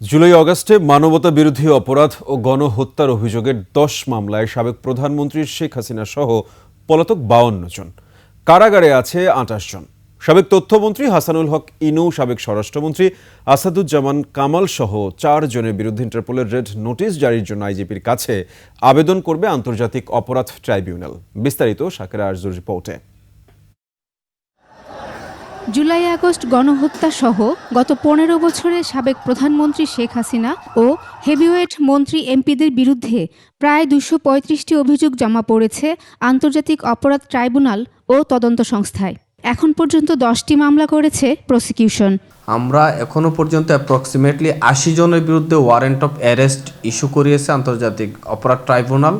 জুলাই আগস্টে মানবতা বিরোধী অপরাধ ও গণহত্যার অভিযোগের দশ মামলায় সাবেক প্রধানমন্ত্রী শেখ হাসিনা সহ পলাতক বাউন্ন জন। কারাগারে আছে আঠাশ জন। সাবেক তথ্যমন্ত্রী হাসানুল হক ইনু, সাবেক স্বরাষ্ট্রমন্ত্রী আসাদুজ্জামান কামাল সহ চার জনের বিরুদ্ধে ইন্টারপোলের রেড নোটিশ জারির জন্য আইজিপির কাছে আবেদন করবে আন্তর্জাতিক অপরাধ ট্রাইব্যুনাল। বিস্তারিত সাকেরা আরজুর রিপোর্টে। জুলাই আগস্ট গণহত্যা সহ গত পনেরো বছরে সাবেক প্রধানমন্ত্রী শেখ হাসিনা ও হেভিওয়েট মন্ত্রী এমপিদের বিরুদ্ধে প্রায় দুশো পঁয়ত্রিশটি অভিযোগ জমা পড়েছে আন্তর্জাতিক অপরাধ ট্রাইব্যুনাল ও তদন্ত সংস্থায়। এখন পর্যন্ত দশটি মামলা করেছে প্রসিকিউশন। আমরা এখনও পর্যন্ত অ্যাপ্রক্সিমেটলি আশি জনের বিরুদ্ধে ওয়ারেন্ট অফ অ্যারেস্ট ইস্যু করিয়েছে আন্তর্জাতিক অপরাধ ট্রাইব্যুনাল।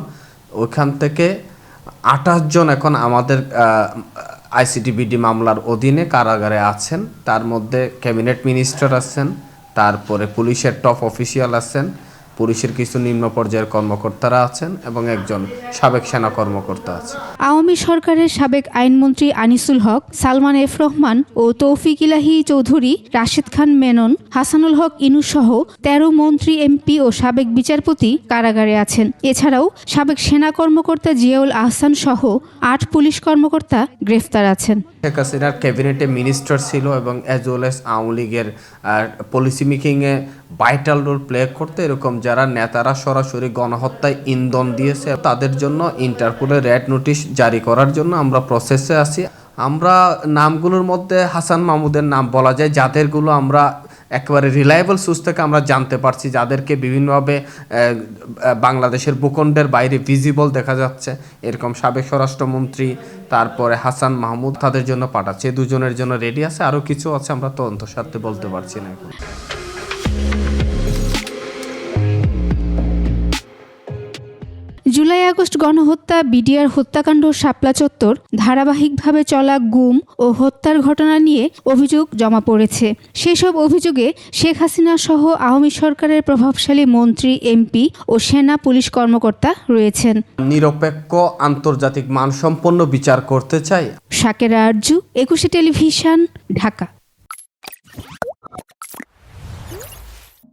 ওইখান থেকে আঠাশ জন এখন আমাদের আইসিটিবিডি মামলার অধীনে কারাগারে আছেন। তার মধ্যে ক্যাবিনেট মিনিস্টার আছেন, তারপরে পুলিশের টপ অফিসিয়াল আছেন। পুলিশের কিছু নিম্ন পর্যায়ের কর্মকর্তারা আছেন এবং একজন সাবেক সেনা কর্মকর্তা আছে আওয়ামী সরকারের সাবেক আইনমন্ত্রী আনিসুল হক সালমান এফ রহমান ও তৌফিক ইলাহি চৌধুরী রাশেদ খান মেনন হাসানুল হক ইনু সহ তেরো মন্ত্রী এমপি ও সাবেক বিচারপতি কারাগারে আছেন। এছাড়াও সাবেক সেনা কর্মকর্তা জিয়াউল আহসান সহ আট পুলিশ কর্মকর্তা গ্রেফতার আছেন। শেখ হাসিনার ক্যাবিনেটে মিনিস্টার ছিল এবং অ্যাজ ওয়েল এস আওয়ামী লীগের পলিসি মেকিংয়ে ভাইটাল রোল প্লে করতে এরকম যারা নেতারা সরাসরি গণহত্যায় ইন্ধন দিয়েছে, তাদের জন্য ইন্টারপোলে রেড নোটিশ জারি করার জন্য আমরা প্রসেসে আছি। আমরা নামগুলোর মধ্যে হাসান মাহমুদের নাম বলা যায়, যাদেরগুলো আমরা একেবারে রিলায়েবল সোর্স থেকে আমরা জানতে পারছি, যাদেরকে বিভিন্নভাবে বাংলাদেশের ভূখণ্ডের বাইরে ভিজিবল দেখা যাচ্ছে। এরকম সাবেক স্বরাষ্ট্রমন্ত্রী, তারপরে হাসান মাহমুদ তাদের জন্য পাঠাচ্ছে, দুজনের জন্য রেডি আছে, আরও কিছু আছে, আমরা তদন্ত সাথে বলতে পারছি না এখন। জুলাই আগস্ট গণহত্যা বিডিআর হত্যাকাণ্ড শাপলা চত্বর ধারাবাহিকভাবে চলা গুম ও হত্যার ঘটনা নিয়ে অভিযোগ জমা পড়েছে। সেসব অভিযোগে শেখ হাসিনা সহ আওয়ামী সরকারের প্রভাবশালী মন্ত্রী এমপি ও সেনা পুলিশ কর্মকর্তা রয়েছেন। নিরপেক্ষ আন্তর্জাতিক মানসম্পন্ন বিচার করতে চাই। শাকেরা আরজু একুশে টেলিভিশন ঢাকা।